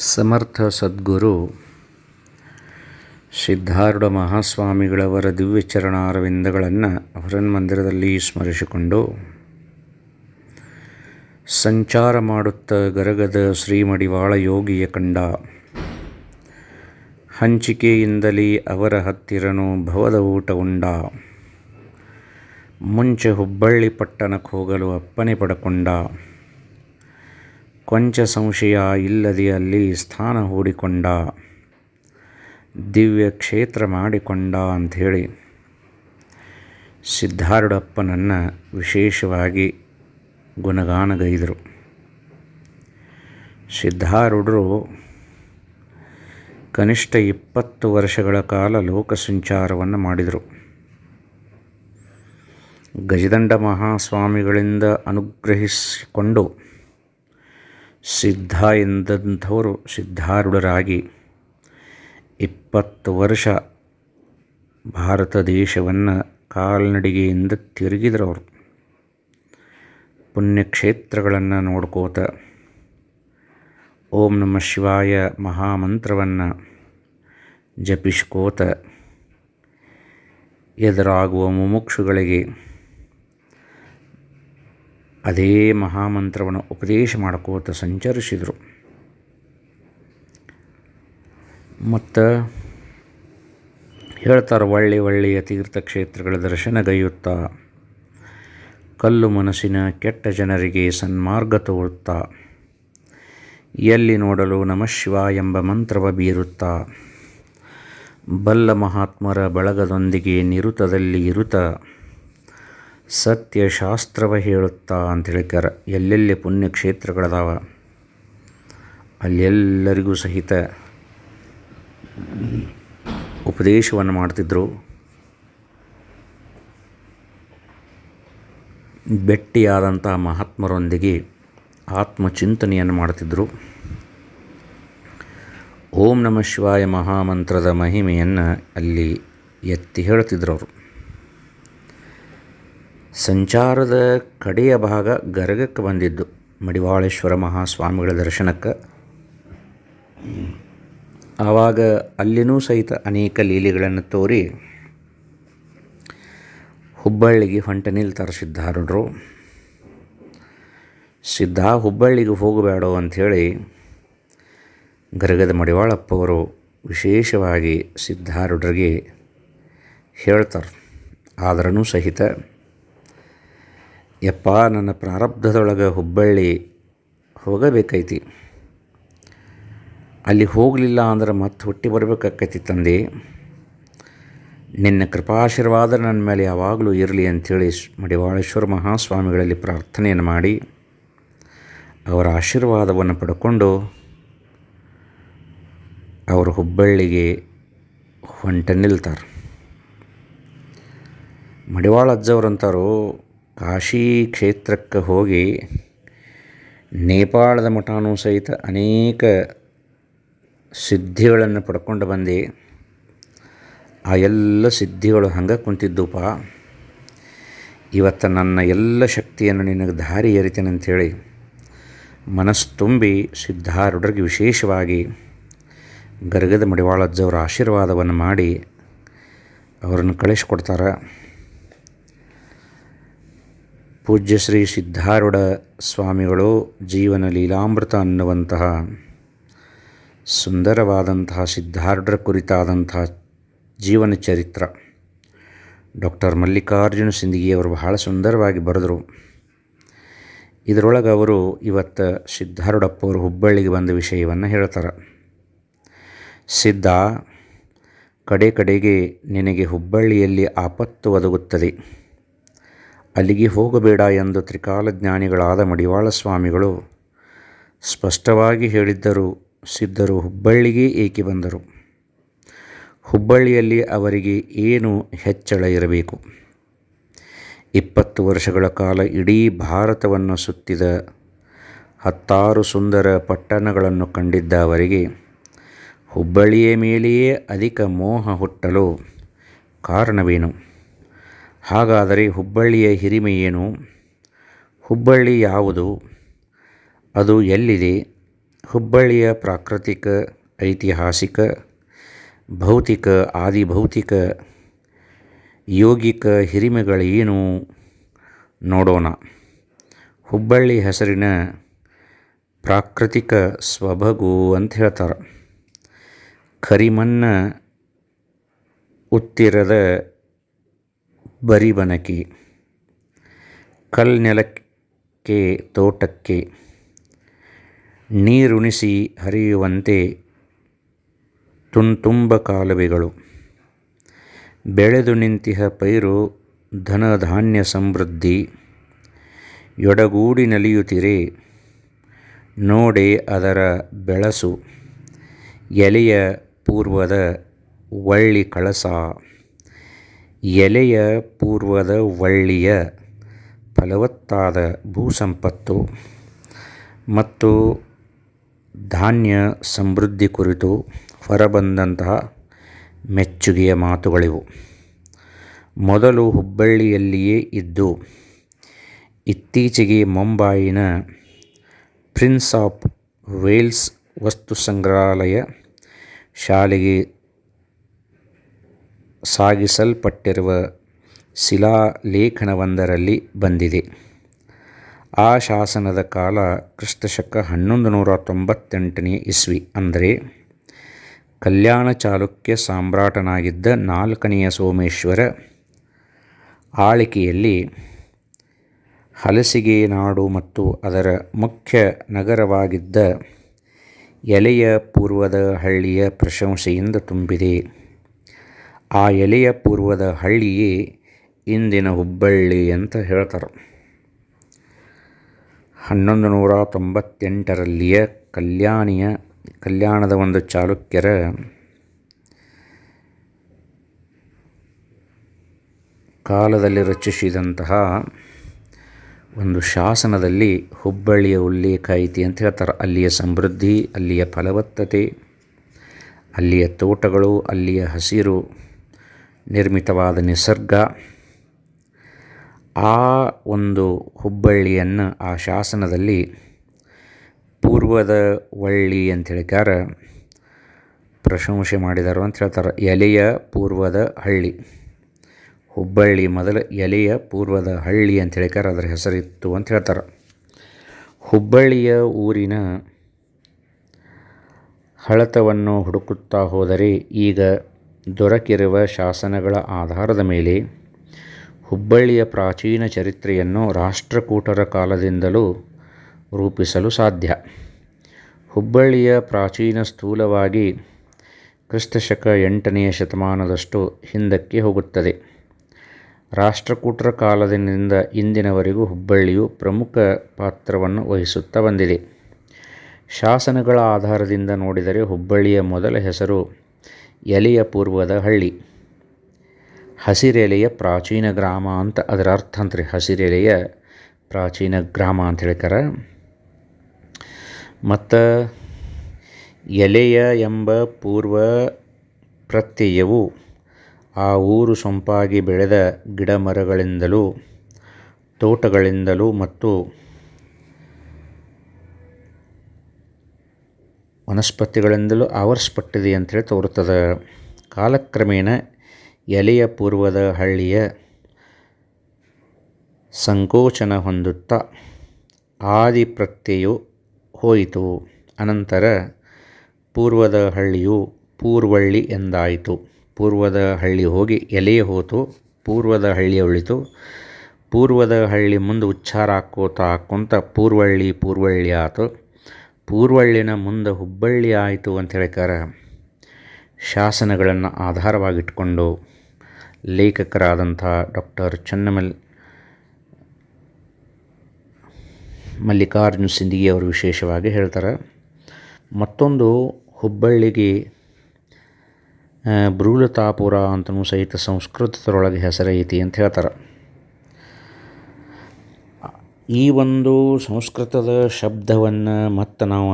ಸಮರ್ಥ ಸದ್ಗುರು ಸಿದ್ಧಾರೂಢ ಮಹಾಸ್ವಾಮಿಗಳವರ ದಿವ್ಯ ಚರಣಾರವಿಂದಗಳನ್ನು ಮಂದಿರದಲ್ಲಿ ಸ್ಮರಿಸಿಕೊಂಡು ಸಂಚಾರ ಮಾಡುತ್ತ ಗರಗದ ಶ್ರೀಮಡಿವಾಳ ಯೋಗಿಯ ಕಂಡ ಹಂಚಿಕೆಯಿಂದಲೇ ಅವರ ಹತ್ತಿರನು ಭವದ ಊಟ ಉಂಡ. ಮುಂಚೆ ಹುಬ್ಬಳ್ಳಿ ಪಟ್ಟಣಕ್ಕೆ ಹೋಗಲು ಅಪ್ಪನೆ ಪಡಕೊಂಡ. ಕೊಂಚ ಸಂಶಯ ಇಲ್ಲದೆ ಅಲ್ಲಿ ಸ್ಥಾನ ಹೂಡಿಕೊಂಡ, ದಿವ್ಯ ಕ್ಷೇತ್ರ ಮಾಡಿಕೊಂಡ ಅಂಥೇಳಿ ಸಿದ್ಧಾರೂಢಪ್ಪನನ್ನು ವಿಶೇಷವಾಗಿ ಗುಣಗಾನಗೈದರು. ಸಿದ್ಧಾರೂಢರು ಕನಿಷ್ಠ ಇಪ್ಪತ್ತು ವರ್ಷಗಳ ಕಾಲ ಲೋಕ ಸಂಚಾರವನ್ನು ಮಾಡಿದರು. ಗಜದಂಡ ಮಹಾಸ್ವಾಮಿಗಳಿಂದ ಅನುಗ್ರಹಿಸಿಕೊಂಡು ಸಿದ್ಧ ಎಂದಂಥವರು ಸಿದ್ಧಾರೂಢರಾಗಿ ಇಪ್ಪತ್ತು ವರ್ಷ ಭಾರತ ದೇಶವನ್ನು ಕಾಲ್ನಡಿಗೆಯಿಂದ ತಿರುಗಿದ್ರು ಅವರು ಪುಣ್ಯಕ್ಷೇತ್ರಗಳನ್ನು ನೋಡ್ಕೋತ ಓಂ ನಮ ಶಿವಾಯ ಮಹಾಮಂತ್ರವನ್ನು ಜಪಿಸ್ಕೋತ ಎದುರಾಗುವ ಮುಮುಕ್ಷುಗಳಿಗೆ ಅದೇ ಮಹಾಮಂತ್ರವನ್ನು ಉಪದೇಶ ಮಾಡ್ಕೋತ ಸಂಚರಿಸಿದರು. ಮತ್ತು ಹೇಳ್ತಾರೆ ಒಳ್ಳೆ ಒಳ್ಳೆಯ ತೀರ್ಥಕ್ಷೇತ್ರಗಳ ದರ್ಶನಗೈಯುತ್ತಾ ಕಲ್ಲು ಮನಸ್ಸಿನ ಕೆಟ್ಟ ಜನರಿಗೆ ಸನ್ಮಾರ್ಗ ತೋರುತ್ತಾ. ಎಲ್ಲಿ ನೋಡಲು ನಮಃ ಶಿವ ಎಂಬ ಮಂತ್ರವ ಬೀರುತ್ತಾ. ಬಲ್ಲ ಮಹಾತ್ಮರ ಬಳಗದೊಂದಿಗೆ ನಿರುತದಲ್ಲಿ ಇರುತ್ತ. ಸತ್ಯ ಶಾಸ್ತ್ರವ ಹೇಳುತ್ತಾ ಅಂತ ಹೇಳ್ಕಾರ ಎಲ್ಲೆಲ್ಲಿ ಪುಣ್ಯಕ್ಷೇತ್ರಗಳದಾವ? ಅಲ್ಲೆಲ್ಲರಿಗೂ ಸಹಿತ ಉಪದೇಶವನ್ನು ಮಾಡ್ತಿದ್ದರು ಭೆಟ್ಟಿಯಾದಂಥ ಮಹಾತ್ಮರೊಂದಿಗೆ ಆತ್ಮಚಿಂತನೆಯನ್ನು ಮಾಡ್ತಿದ್ದರು ಓಂ ನಮ ಶಿವಾಯ ಮಹಾಮಂತ್ರದ ಮಹಿಮೆಯನ್ನು ಅಲ್ಲಿ ಎತ್ತಿ ಹೇಳ್ತಿದ್ರು ಅವರು. ಸಂಚಾರದ ಕಡೆಯ ಭಾಗ ಗರಗಕ್ಕೆ ಬಂದಿದ್ದು. ಮಡಿವಾಳೇಶ್ವರ ಮಹಾಸ್ವಾಮಿಗಳ ದರ್ಶನಕ್ಕೆ. ಆವಾಗ ಅಲ್ಲಿನೂ ಸಹಿತ ಅನೇಕ ಲೀಲೆಗಳನ್ನು ತೋರಿ ಹುಬ್ಬಳ್ಳಿಗೆ ಹೊಂಟನಿಲ್ ತರ ಸಿದ್ಧಾರೂಢರು. ಸಿದ್ಧ, ಹುಬ್ಬಳ್ಳಿಗೆ ಹೋಗಬೇಡೋ ಅಂಥೇಳಿ ಗರಗದ ಮಡಿವಾಳಪ್ಪವರು ವಿಶೇಷವಾಗಿ ಸಿದ್ಧಾರುಡ್ರಿಗೆ ಹೇಳ್ತಾರೆ. ಆದ್ರೂ ಸಹಿತ ಯಪ್ಪ, ನನ್ನ ಪ್ರಾರಬ್ಧದೊಳಗೆ ಹುಬ್ಬಳ್ಳಿ ಹೋಗಬೇಕೈತಿ ಅಲ್ಲಿ ಹೋಗಲಿಲ್ಲ ಅಂದ್ರೆ ಮತ್ತೆ ಹುಟ್ಟಿ ಬರಬೇಕಾಕೈತಿ ತಂದೆ. ನಿನ್ನ ಕೃಪಾಶೀರ್ವಾದ ನನ್ನ ಮೇಲೆ ಯಾವಾಗಲೂ ಇರಲಿ ಅಂಥೇಳಿ ಮಡಿವಾಳೇಶ್ವರ ಮಹಾಸ್ವಾಮಿಗಳಲ್ಲಿ ಪ್ರಾರ್ಥನೆಯನ್ನು ಮಾಡಿ, ಅವರ ಆಶೀರ್ವಾದವನ್ನು ಪಡ್ಕೊಂಡು ಅವರು ಹುಬ್ಬಳ್ಳಿಗೆ ಹೊಂಟ ನಿಲ್ತಾರೆ. ಮಡಿವಾಳ ಅಜ್ಜವ್ರಂತಾರು ಕಾಶಿ ಕ್ಷೇತ್ರಕ್ಕೆ ಹೋಗಿ ನೇಪಾಳದ ಮಠನೂ ಸಹಿತ ಅನೇಕ ಸಿದ್ಧಿಗಳನ್ನು ಪಡ್ಕೊಂಡು ಬಂದು. ಆ ಎಲ್ಲ ಸಿದ್ಧಿಗಳು ಹಂಗೆ ಕುಂತಿದ್ದುಪ್ಪ ಇವತ್ತು ನನ್ನ ಎಲ್ಲ ಶಕ್ತಿಯನ್ನು ನಿನಗೆ ದಾರಿ ಎರಿತೇನೆ ಅಂಥೇಳಿ ಮನಸ್ಸು ತುಂಬಿ ಸಿದ್ಧಾರೂಢರಿಗೆ ವಿಶೇಷವಾಗಿ ಗರ್ಗದ ಮಡಿವಾಳಜ್ಜವರ ಆಶೀರ್ವಾದವನ್ನು ಮಾಡಿ ಅವರನ್ನು ಕಳಿಸ್ಕೊಡ್ತಾರೆ. ಪೂಜ್ಯ ಶ್ರೀ ಸಿದ್ಧಾರೂಢ ಸ್ವಾಮಿಗಳು ಜೀವನ ಲೀಲಾಮೃತ ಅನ್ನುವಂತಹ ಸುಂದರವಾದಂತಹ ಸಿದ್ಧಾರೂಢರ ಕುರಿತಾದಂತಹ ಜೀವನ ಚರಿತ್ರ. ಡಾಕ್ಟರ್ ಮಲ್ಲಿಕಾರ್ಜುನ ಸಿಂದಗಿಯವರು ಬಹಳ ಸುಂದರವಾಗಿ ಬರೆದರು. ಇದರೊಳಗೆ ಅವರು ಇವತ್ತು ಸಿದ್ಧಾರೂಢಪ್ಪವರು ಹುಬ್ಬಳ್ಳಿಗೆ ಬಂದ ವಿಷಯವನ್ನು ಹೇಳ್ತಾರೆ. ಸಿದ್ಧ, ಕಡೆ ಕಡೆಗೆ ನಿನಗೆ ಹುಬ್ಬಳ್ಳಿಯಲ್ಲಿ ಆಪತ್ತು ಒದಗುತ್ತದೆ. ಅಲ್ಲಿಗೆ ಹೋಗಬೇಡ ಎಂದು ತ್ರಿಕಾಲಜ್ಞಾನಿಗಳಾದ ಮಡಿವಾಳ ಸ್ವಾಮಿಗಳು ಸ್ಪಷ್ಟವಾಗಿ ಹೇಳಿದ್ದರು. ಸಿದ್ಧರು ಹುಬ್ಬಳ್ಳಿಗೆ ಏಕೆ ಬಂದರು? ಹುಬ್ಬಳ್ಳಿಯಲ್ಲಿ ಅವರಿಗೆ ಏನು ಹೆಚ್ಚಳ ಇರಬೇಕು? ಇಪ್ಪತ್ತು ವರ್ಷಗಳ ಕಾಲ ಇಡೀ ಭಾರತವನ್ನು ಸುತ್ತಿದ ಹತ್ತಾರು ಸುಂದರ ಪಟ್ಟಣಗಳನ್ನು ಕಂಡಿದ್ದ ಅವರಿಗೆ ಹುಬ್ಬಳ್ಳಿಯ ಮೇಲೆಯೇ ಅಧಿಕ ಮೋಹ ಹುಟ್ಟಲು ಕಾರಣವೇನು? ಹಾಗಾದರೆ ಹುಬ್ಬಳ್ಳಿಯ ಹಿರಿಮೆ ಏನು? ಹುಬ್ಬಳ್ಳಿ ಯಾವುದು? ಅದು ಎಲ್ಲಿದೆ? ಹುಬ್ಬಳ್ಳಿಯ ಪ್ರಾಕೃತಿಕ, ಐತಿಹಾಸಿಕ, ಭೌತಿಕ, ಆದಿಭೌತಿಕ, ಯೋಗಿಕ ಹಿರಿಮೆಗಳೇನು ನೋಡೋಣ. ಹುಬ್ಬಳ್ಳಿ ಹೆಸರಿನ ಪ್ರಾಕೃತಿಕ ಸ್ವಭಗು ಅಂತ ಹೇಳ್ತಾರೆ. ಕರಿಮಣ್ಣ ಉತ್ತಿರದ ಬರಿಬನಕಿ ಕಲ್ನೆಲಕ್ಕೆ, ತೋಟಕ್ಕೆ ನೀರುಣಿಸಿ ಹರಿಯುವಂತೆ ತುಂತುಂಬ ಕಾಲುವೆಗಳು. ಬೆಳೆದು ನಿಂತಿಹ ಪೈರು ಧನಧಾನ್ಯ ಸಮೃದ್ಧಿ, ಯೊಡಗೂಡಿ ನಲಿಯುತ್ತಿರೆ, ನೋಡೆ ಅದರ ಬೆಳಸು, ಎಲೆಯ ಪೂರ್ವದ ವಳ್ಳಿ ಕಳಸ. ಎಲೆಯ ಪೂರ್ವದ ವಳ್ಳಿಯ ಫಲವತ್ತಾದ ಭೂಸಂಪತ್ತು ಮತ್ತು ಧಾನ್ಯ ಸಮೃದ್ಧಿ ಕುರಿತು ಹೊರಬಂದಂತಹ ಮೆಚ್ಚುಗೆಯ ಮಾತುಗಳಿವು. ಮೊದಲು ಹುಬ್ಬಳ್ಳಿಯಲ್ಲಿಯೇ ಇದ್ದು, ಇತ್ತೀಚೆಗೆ ಮುಂಬಾಯಿನ ಪ್ರಿನ್ಸ್ ಆಫ್ ವೇಲ್ಸ್ ವಸ್ತು ಸಂಗ್ರಹಾಲಯ ಶಾಲೆಗೆ ಸಾಗಿಸಲ್ಪಟ್ಟಿರುವ ಶಿಲಾಲೇಖನವೊಂದರಲ್ಲಿ ಬಂದಿದೆ. ಆ ಶಾಸನದ ಕಾಲ ಕ್ರಿಸ್ತಶಕ ಹನ್ನೊಂದು ನೂರ ತೊಂಬತ್ತೆಂಟನೇ ಇಸ್ವಿ. ಅಂದರೆ ಕಲ್ಯಾಣ ಚಾಲುಕ್ಯ ಸಾಮ್ರಾಟನಾಗಿದ್ದ ನಾಲ್ಕನೆಯ ಸೋಮೇಶ್ವರ ಆಳಿಕೆಯಲ್ಲಿ ಹಲಸಿಗೆ ನಾಡು ಮತ್ತು ಅದರ ಮುಖ್ಯ ನಗರವಾಗಿದ್ದ ಎಲೆಯ ಪೂರ್ವದ ಹಳ್ಳಿಯ ಪ್ರಶಂಸೆಯಿಂದ ತುಂಬಿದೆ. ಆ ಎಲೆಯ ಪೂರ್ವದ ಹಳ್ಳಿಯೇ ಇಂದಿನ ಹುಬ್ಬಳ್ಳಿ ಅಂತ ಹೇಳ್ತಾರೆ. ಹನ್ನೊಂದು ನೂರ ತೊಂಬತ್ತೆಂಟರಲ್ಲಿಯ ಕಲ್ಯಾಣಿಯ, ಕಲ್ಯಾಣದ ಒಂದು ಚಾಲುಕ್ಯರ ಕಾಲದಲ್ಲಿ ರಚಿಸಿದಂತಹ ಒಂದು ಶಾಸನದಲ್ಲಿ ಹುಬ್ಬಳ್ಳಿಯ ಉಲ್ಲೇಖ ಐತಿ ಅಂತ ಹೇಳ್ತಾರೆ. ಅಲ್ಲಿಯ ಸಮೃದ್ಧಿ, ಅಲ್ಲಿಯ ಫಲವತ್ತತೆ, ಅಲ್ಲಿಯ ತೋಟಗಳು, ಅಲ್ಲಿಯ ಹಸಿರು ನಿರ್ಮಿತವಾದ ನಿಸರ್ಗ. ಆ ಒಂದು ಹುಬ್ಬಳ್ಳಿಯನ್ನು ಆ ಶಾಸನದಲ್ಲಿ ಪೂರ್ವದ ವಳ್ಳಿ ಅಂತ ಹೇಳಿಕಾರ ಪ್ರಶಂಸೆ ಮಾಡಿದರು ಅಂತ ಹೇಳ್ತಾರೆ. ಎಲೆಯ ಪೂರ್ವದ ಹಳ್ಳಿ. ಹುಬ್ಬಳ್ಳಿ ಮೊದಲು ಎಲೆಯ ಪೂರ್ವದ ಹಳ್ಳಿ ಅಂತ ಹೇಳಿಕಾರ ಅದರ ಹೆಸರಿತ್ತು ಅಂತ ಹೇಳ್ತಾರೆ. ಹುಬ್ಬಳ್ಳಿಯ ಊರಿನ ಹಳತವನ್ನು ಹುಡುಕುತ್ತಾ ಹೋದರೆ ಈಗ ದೊರಕಿರುವ ಶಾಸನಗಳ ಆಧಾರದ ಮೇಲೆ ಹುಬ್ಬಳ್ಳಿಯ ಪ್ರಾಚೀನ ಚರಿತ್ರೆಯನ್ನು ರಾಷ್ಟ್ರಕೂಟರ ಕಾಲದಿಂದಲೂ ರೂಪಿಸಲು ಸಾಧ್ಯ. ಹುಬ್ಬಳ್ಳಿಯ ಪ್ರಾಚೀನ ಸ್ಥೂಲವಾಗಿ ಕ್ರಿಸ್ತಶಕ ಎಂಟನೆಯ ಶತಮಾನದಷ್ಟು ಹಿಂದಕ್ಕೆ ಹೋಗುತ್ತದೆ. ರಾಷ್ಟ್ರಕೂಟರ ಕಾಲದಿಂದ ಇಂದಿನವರೆಗೂ ಹುಬ್ಬಳ್ಳಿಯು ಪ್ರಮುಖ ಪಾತ್ರವನ್ನು ವಹಿಸುತ್ತಾ ಬಂದಿದೆ. ಶಾಸನಗಳ ಆಧಾರದಿಂದ ನೋಡಿದರೆ ಹುಬ್ಬಳ್ಳಿಯ ಮೊದಲ ಹೆಸರು ಎಲೆಯ ಪೂರ್ವದ ಹಳ್ಳಿ. ಹಸಿರೆಲೆಯ ಪ್ರಾಚೀನ ಗ್ರಾಮ ಅಂತ ಅದರ ಅರ್ಥ ಅಂತ್ರಿ ಹಸಿರೆಲೆಯ ಪ್ರಾಚೀನ ಗ್ರಾಮ ಅಂತ ಹೇಳ್ತಾರ ಮತ್ತು ಎಲೆಯ ಎಂಬ ಪೂರ್ವ ಪ್ರತ್ಯಯವು ಆ ಊರು ಸೊಂಪಾಗಿ ಬೆಳೆದ ಗಿಡ ಮರಗಳಿಂದಲೂ ತೋಟಗಳಿಂದಲೂ ಮತ್ತು ವನಸ್ಪತಿಗಳಿಂದಲೂ ಆವರಿಸಲ್ಪಟ್ಟಿದೆ ಅಂತೇಳಿ ತೋರುತ್ತದೆ. ಕಾಲಕ್ರಮೇಣ ಎಲೆಯ ಪೂರ್ವದ ಹಳ್ಳಿಯ ಸಂಕೋಚನ ಹೊಂದುತ್ತಾ ಆದಿ ಪ್ರತ್ಯಯವು ಹೋಯಿತು. ಅನಂತರ ಪೂರ್ವದ ಹಳ್ಳಿಯು ಪೂರ್ವಳ್ಳಿ ಎಂದಾಯಿತು. ಪೂರ್ವದ ಹಳ್ಳಿ ಹೋಗಿ ಎಲೆಯೇ ಹೋತು, ಪೂರ್ವದ ಹಳ್ಳಿ ಉಳಿತು. ಪೂರ್ವದ ಹಳ್ಳಿ ಮುಂದೆ ಉಚ್ಚಾರ ಹಾಕ್ಕೋತ ಹಾಕ್ಕೊಂತ ಪೂರ್ವಳ್ಳಿ ಪೂರ್ವಳ್ಳಿ ಆಯ್ತು ಪೂರ್ವಳ್ಳಿನ ಮುಂದೆ ಹುಬ್ಬಳ್ಳಿ ಆಯಿತು ಅಂತ ಹೇಳ್ಕಾರ ಶಾಸನಗಳನ್ನು ಆಧಾರವಾಗಿಟ್ಕೊಂಡು ಲೇಖಕರಾದಂಥ ಡಾಕ್ಟರ್ ಚನ್ನಮಲ್ ಮಲ್ಲಿಕಾರ್ಜುನ್ ಸಿಂದಗಿ ಅವರು ವಿಶೇಷವಾಗಿ ಹೇಳ್ತಾರೆ. ಮತ್ತೊಂದು ಹುಬ್ಬಳ್ಳಿಗೆ ಬ್ರೂಲತಾಪುರ ಅಂತಲೂ ಸಹಿತ ಸಂಸ್ಕೃತದೊಳಗೆ ಹೆಸರೈತಿ ಅಂತ ಹೇಳ್ತಾರೆ. ಈ ಒಂದು ಸಂಸ್ಕೃತದ ಶಬ್ದವನ್ನು ಮತ್ತು ನಾವು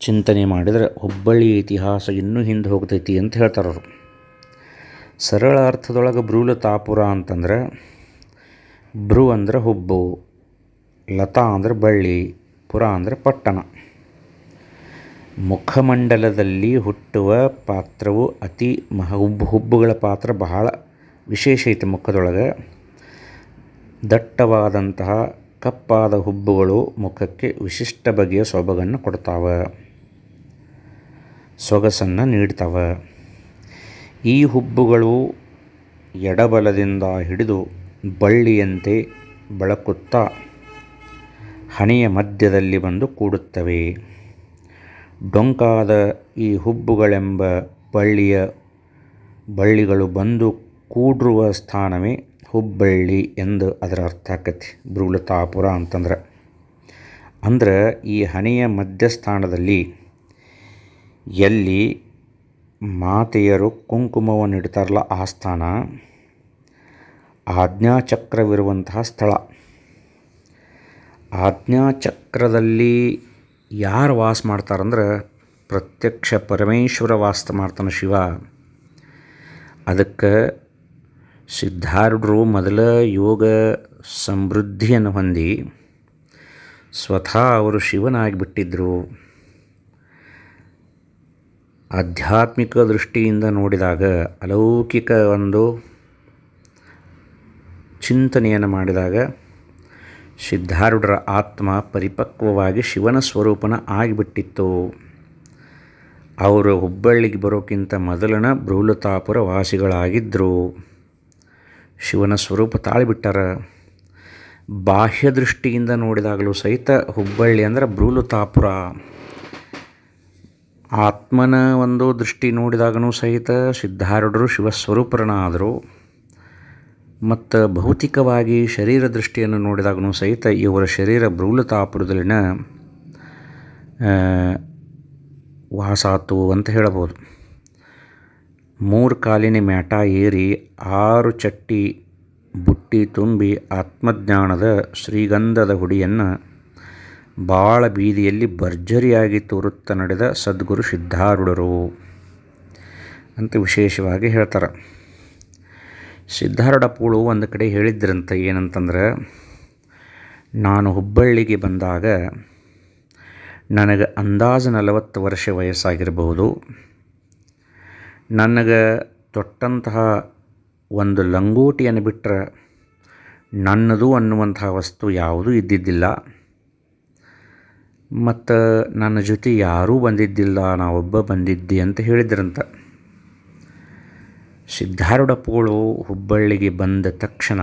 ಚಿಂತನೆ ಮಾಡಿದರೆ ಹುಬ್ಬಳ್ಳಿ ಇತಿಹಾಸ ಇನ್ನೂ ಹಿಂದೆ ಹೋಗ್ತೈತಿ ಅಂತ ಹೇಳ್ತಾರೆ ಅವರು. ಸರಳ ಅರ್ಥದೊಳಗೆ ಬ್ರೂಲತಾಪುರ ಅಂತಂದ್ರೆ ಬ್ರು ಅಂದರೆ ಹುಬ್ಬು, ಲತಾ ಅಂದರೆ ಬಳ್ಳಿ, ಪುರ ಅಂದರೆ ಪಟ್ಟಣ. ಮುಖಮಂಡಲದಲ್ಲಿ ಹುಟ್ಟುವ ಪಾತ್ರವು ಅತಿ ಮಹ, ಹುಬ್ಬು, ಹುಬ್ಬುಗಳ ಪಾತ್ರ ಬಹಳ ವಿಶೇಷ ಐತೆ ಮುಖದೊಳಗೆ. ದಟ್ಟವಾದಂತಹ ಕಪ್ಪಾದ ಹುಬ್ಬುಗಳು ಮುಖಕ್ಕೆ ವಿಶಿಷ್ಟ ಬಗೆಯ ಸೊಬಗನ್ನು ಕೊಡ್ತಾವ. ಸೊಗಸನ್ನು ನೀಡ್ತಾವ. ಈ ಹುಬ್ಬುಗಳು ಎಡಬಲದಿಂದ ಹಿಡಿದು ಬಳ್ಳಿಯಂತೆ ಬಳಕುತ್ತಾ ಹಣೆಯ ಮಧ್ಯದಲ್ಲಿ ಬಂದು ಕೂಡುತ್ತವೆ. ಡೊಂಕಾದ ಈ ಹುಬ್ಬುಗಳೆಂಬ ಬಳ್ಳಿಯ ಬಳ್ಳಿಗಳು ಬಂದು ಕೂಡಿರುವ ಸ್ಥಾನವೇ ಹುಬ್ಬಳ್ಳಿ ಎಂದು ಅದರ ಅರ್ಥ ಆಕತಿ. ಬ್ರೂಲತಾಪುರ ಅಂತಂದ್ರೆ. ಅಂದ್ರೆ ಈ ಹಣೆಯ ಮಧ್ಯಸ್ಥಾನದಲ್ಲಿ ಎಲ್ಲಿ ಮಾತೆಯರು ಕುಂಕುಮವನ್ನು ಇಡ್ತಾರಲ್ಲ ಆ ಸ್ಥಾನ? ಆಜ್ಞಾಚಕ್ರವಿರುವಂತಹ ಸ್ಥಳ. ಆಜ್ಞಾಚಕ್ರದಲ್ಲಿ ಯಾರು ವಾಸ ಮಾಡ್ತಾರಂದ್ರೆ ಪ್ರತ್ಯಕ್ಷ ಪರಮೇಶ್ವರ ವಾಸ ಮಾಡ್ತಾನೆ ಶಿವ. ಅದಕ್ಕೆ ಸಿದ್ಧಾರೂಢರು ಮೊದಲ ಯೋಗ ಸಮೃದ್ಧಿಯನ್ನು ಹೊಂದಿ ಸ್ವತಃ ಅವರು ಶಿವನಾಗಿಬಿಟ್ಟಿದ್ದರು ಆಧ್ಯಾತ್ಮಿಕ ದೃಷ್ಟಿಯಿಂದ ನೋಡಿದಾಗ ಅಲೌಕಿಕ ಒಂದು ಚಿಂತನೆಯನ್ನು ಮಾಡಿದಾಗ ಸಿದ್ಧಾರೂಢರ ಆತ್ಮ ಪರಿಪಕ್ವವಾಗಿ ಶಿವನ ಸ್ವರೂಪನ ಆಗಿಬಿಟ್ಟಿತ್ತು. ಅವರು ಹುಬ್ಬಳ್ಳಿಗೆ ಬರೋಕ್ಕಿಂತ ಮೊದಲನ ಬ್ರೂಲತಾಪುರ ವಾಸಿಗಳಾಗಿದ್ದರು ಶಿವನ ಸ್ವರೂಪ ತಾಳಿಬಿಟ್ಟಾರ. ಬಾಹ್ಯ ದೃಷ್ಟಿಯಿಂದ ನೋಡಿದಾಗಲೂ ಸಹಿತ ಹುಬ್ಬಳ್ಳಿ ಅಂದ್ರೆ ಬ್ರೂಲುತಾಪುರ ಆತ್ಮನ ಒಂದು ದೃಷ್ಟಿ ನೋಡಿದಾಗನೂ ಸಹಿತ ಸಿದ್ಧಾರೂಢರು ಶಿವಸ್ವರೂಪರನಾದರು ಮತ್ತು ಭೌತಿಕವಾಗಿ ಶರೀರ ದೃಷ್ಟಿಯನ್ನು ನೋಡಿದಾಗನೂ ಸಹಿತ ಇವರ ಶರೀರ ಬೃಹಲತಾಪುರದಲ್ಲಿನ ವಾಸಾತು ಅಂತ ಹೇಳಬಹುದು ಮೂರು ಕಾಲಿನ ಮ್ಯಾಟ ಏರಿ ಆರು ಚಟ್ಟಿ ಬುಟ್ಟಿ ತುಂಬಿ ಆತ್ಮಜ್ಞಾನದ ಶ್ರೀಗಂಧದ ಹುಡಿಯನ್ನು ಬಾಳ ಬೀದಿಯಲ್ಲಿ ಭರ್ಜರಿಯಾಗಿ ತೋರುತ್ತಾ ನಡೆದ ಸದ್ಗುರು ಸಿದ್ಧಾರೂಢರು. ಅಂತ ವಿಶೇಷವಾಗಿ ಹೇಳ್ತಾರೆ. ಸಿದ್ಧಾರೂಢ ಪೂಳು ಒಂದು ಕಡೆ ಹೇಳಿದ್ರಂತ ಏನಂತಂದ್ರೆ, ನಾನು ಹುಬ್ಬಳ್ಳಿಗೆ ಬಂದಾಗ ನನಗೆ ಅಂದಾಜು ನಲವತ್ತು ವರ್ಷ ವಯಸ್ಸಾಗಿರಬಹುದು. ನನಗೆ ತೊಟ್ಟಂತಹ ಒಂದು ಲಂಗೋಟಿಯನ್ನು ಬಿಟ್ಟರೆ ನನ್ನದು ಅನ್ನುವಂತಹ ವಸ್ತು ಯಾವುದೂ ಇದ್ದಿದ್ದಿಲ್ಲ. ಮತ್ತು ನನ್ನ ಜೊತೆ ಯಾರೂ ಬಂದಿದ್ದಿಲ್ಲ ನಾವೊಬ್ಬ ಬಂದಿದ್ದೆ ಅಂತ ಹೇಳಿದ್ರಂತ. ಸಿದ್ಧಾರೂಢಪ್ಪಗಳು ಹುಬ್ಬಳ್ಳಿಗೆ ಬಂದ ತಕ್ಷಣ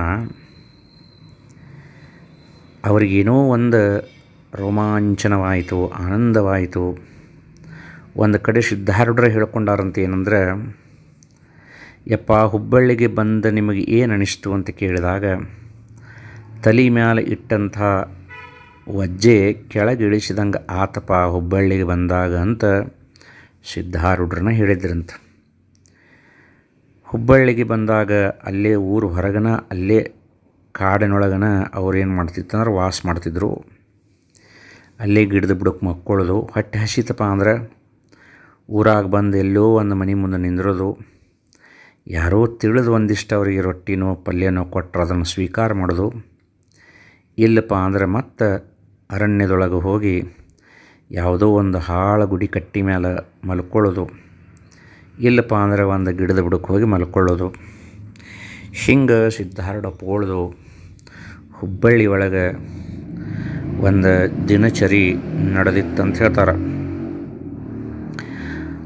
ಅವರಿಗೇನೋ ಒಂದು ರೋಮಾಂಚನವಾಯಿತು, ಆನಂದವಾಯಿತು. ಒಂದು ಕಡೆ ಸಿದ್ಧಾರೂಢರು ಹೇಳ್ಕೊಂಡಾರಂತ ಏನಂದ್ರೆ, ಯಪ್ಪ, ಹುಬ್ಬಳ್ಳಿಗೆ ಬಂದ ನಿಮಗೆ ಏನು ಅನಿಸ್ತು ಅಂತ ಕೇಳಿದಾಗ, ತಲೆ ಮ್ಯಾಲೆ ಇಟ್ಟಂಥ ವಜ್ಜೆ ಕೆಳಗಿಳಿಸಿದಂಗೆ ಆತಪ್ಪ ಹುಬ್ಬಳ್ಳಿಗೆ ಬಂದಾಗ ಅಂತ ಸಿದ್ಧಾರೂಢರನ್ನ ಹೇಳಿದ್ರಂತ. ಹುಬ್ಬಳ್ಳಿಗೆ ಬಂದಾಗ ಅಲ್ಲೇ ಊರು ಹೊರಗನ, ಅಲ್ಲೇ ಕಾಡಿನೊಳಗನ ಅವ್ರೇನು ಮಾಡ್ತಿತ್ತಂದ್ರೆ ವಾಸ ಮಾಡ್ತಿದ್ರು. ಅಲ್ಲೇ ಗಿಡದ ಬುಡಕ್ಕೆ ಮಕ್ಕೊಳ್ಳೋದು ಹೊಟ್ಟೆ ಹಸಿತಪ್ಪ ಅಂದ್ರೆ ಊರಾಗ ಬಂದು ಎಲ್ಲೋ ಒಂದು ಮನೆ ಮುಂದೆ ನಿಂದಿರೋದು. ಯಾರೋ ತಿಳಿದು ಒಂದಿಷ್ಟು ಅವರಿಗೆ ರೊಟ್ಟಿನೋ ಪಲ್ಯನೋ ಕೊಟ್ಟರೆ ಅದನ್ನು ಸ್ವೀಕಾರ ಮಾಡೋದು. ಇಲ್ಲಪ್ಪ ಅಂದ್ರೆ ಮತ್ತೆ ಅರಣ್ಯದೊಳಗೆ ಹೋಗಿ ಯಾವುದೋ ಒಂದು ಹಾಳ ಗುಡಿ ಕಟ್ಟಿ ಮೇಲೆ ಮಲ್ಕೊಳ್ಳೋದು. ಇಲ್ಲಪ್ಪ ಅಂದ್ರೆ ಒಂದು ಗಿಡದ ಬುಡಕ್ಕೆ ಹೋಗಿ ಮಲ್ಕೊಳ್ಳೋದು. ಹಿಂಗ ಸಿದ್ಧಾರ್ಡ ಪೋಳ್ದು ಹುಬ್ಬಳ್ಳಿ ಒಳಗೆ ಒಂದು ದಿನಚರಿ ನಡೆದಿತ್ತಂತ ಹೇಳ್ತಾರೆ.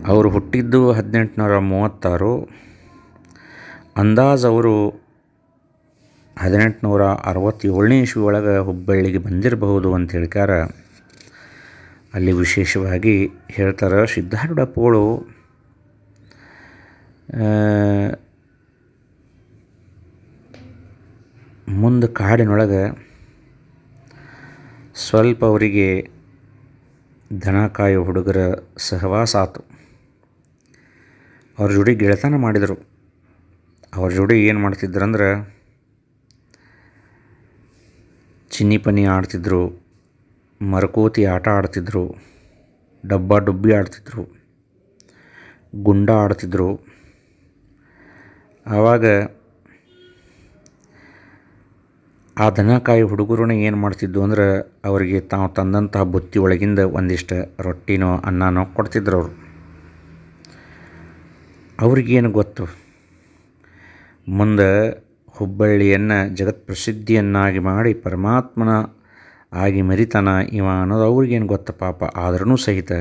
ಅವರು ಹುಟ್ಟಿದ್ದು ಹದಿನೆಂಟುನೂರ ಮೂವತ್ತಾರು. ಅಂದಾಜು ಅವರು ಹದಿನೆಂಟುನೂರ ಅರವತ್ತೇಳನೇ ಇಶ್ವಿ ಒಳಗೆ ಹುಬ್ಬಳ್ಳಿಗೆ ಬಂದಿರಬಹುದು ಅಂತ ಹೇಳ್ಕಾರ ಅಲ್ಲಿ ವಿಶೇಷವಾಗಿ ಹೇಳ್ತಾರೆ ಸಿದ್ಧಾರೂಢಪ್ಪಗಳು ಮುಂದೆ ಕಾಡಿನೊಳಗೆ ಸ್ವಲ್ಪ ಅವರಿಗೆ ದನ ಕಾಯೋ ಹುಡುಗರ ಸಹವಾಸ ಆತು. ಅವ್ರ ಜೋಡಿ ಗೆಳೆತನ ಮಾಡಿದರು. ಅವ್ರ ಜೋಡಿ ಏನು ಮಾಡ್ತಿದ್ರಂದ್ರೆ, ಚಿನ್ನಿ ಪನಿ ಆಡ್ತಿದ್ರು, ಮರಕೋತಿ ಆಟ ಆಡ್ತಿದ್ರು, ಡಬ್ಬ ಡುಬ್ಬಿ ಆಡ್ತಿದ್ರು, ಗುಂಡ ಆಡ್ತಿದ್ರು. ಆವಾಗ ಆ ದನಕಾಯಿ ಹುಡುಗರನ್ನ ಏನು ಮಾಡ್ತಿದ್ದು ಅಂದ್ರೆ, ಅವರಿಗೆ ತಾವು ತಂದಂತಹ ಬುತ್ತಿ ಒಳಗಿಂದ ಒಂದಿಷ್ಟು ರೊಟ್ಟಿನೋ, ಅನ್ನನೋ ಕೊಡ್ತಿದ್ರು ಅವರು. ಅವ್ರಿಗೇನು ಗೊತ್ತು? ಮುಂದೆ ಹುಬ್ಬಳ್ಳಿಯನ್ನು ಜಗತ್ ಪ್ರಸಿದ್ಧಿಯನ್ನಾಗಿ ಮಾಡಿ ಪರಮಾತ್ಮನ ಆಗಿ ಮರಿತಾನ ಇವ ಅನ್ನೋದು ಅವ್ರಿಗೇನು ಗೊತ್ತ ಪಾಪ? ಆದ್ರೂ ಸಹಿತ